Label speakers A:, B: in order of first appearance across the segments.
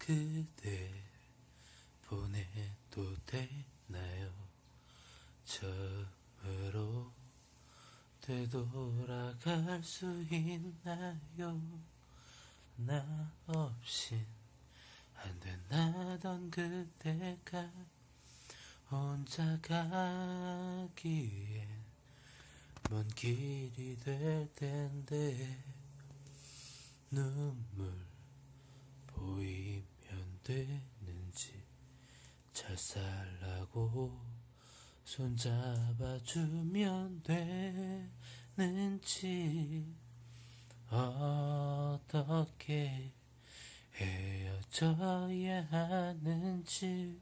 A: 그대 보내도 되나요? 처음으로 되돌아갈 수 있나요? 나 없인 안 된다던 그대가 혼자 가기엔 먼 길이 될 텐데 눈물 되는지 잘 살라고 손잡아주면 되는지 어떻게 헤어져야 하는지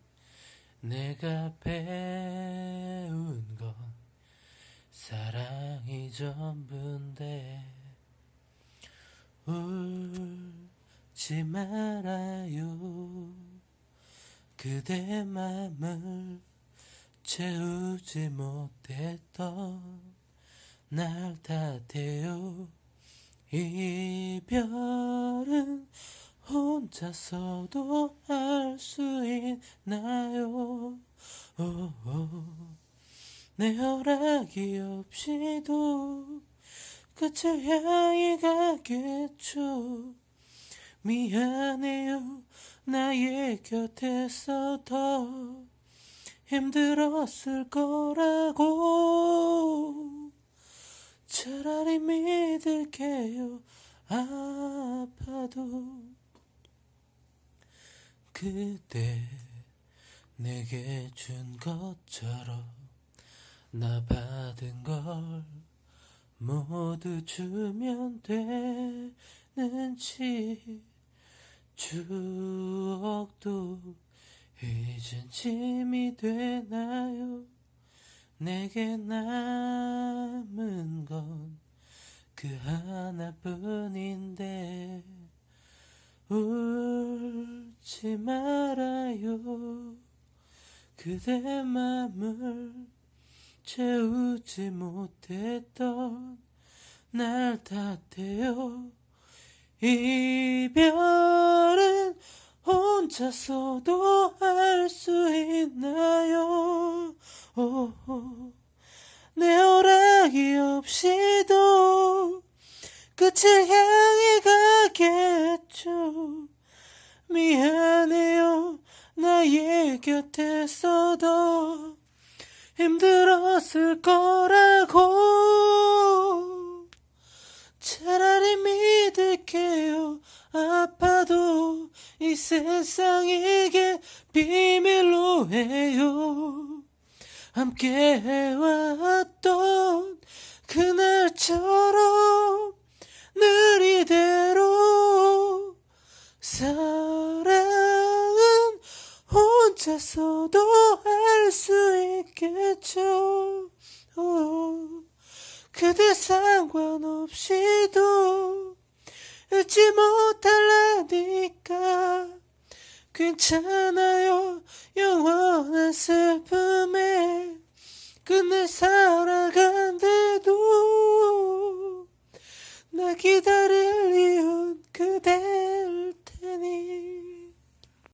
A: 내가 배운 건 사랑이 전부인데. 울 지 말아요. 그대 맘을 채우지 못했던 날 탓해요 이별은 혼자서도 할수 있나요? 오오. 내 허락이 없이도 끝을 향해 가겠죠 미안해요. 나의 곁에서 더 힘들었을 거라고. 차라리 믿을게요. 아파도 그대 내게 준 것처럼 나 받은 걸 모두 주면 되는지 추억도 이젠 짐이 되나요? 내게 남은 건 그 하나뿐인데 울지 말아요. 그대 맘을 채우지 못했던 날 탓해요 이별은 혼자서도 할 수 있나요? 오호. 내 허락이 없이도 끝을 향해 가겠죠. 미안해요. 나의 곁에서 더 힘들었을 거라고. 차라리 믿 세상에게 비밀로 해요. 함께 해왔던 그날처럼 늘 이대로 사랑은 혼자서도 할 수 있겠죠. 오, 그대 상관없이도 잊지 못 괜찮아요. 영원한 슬픔에 끝내 살아간대도 나 그대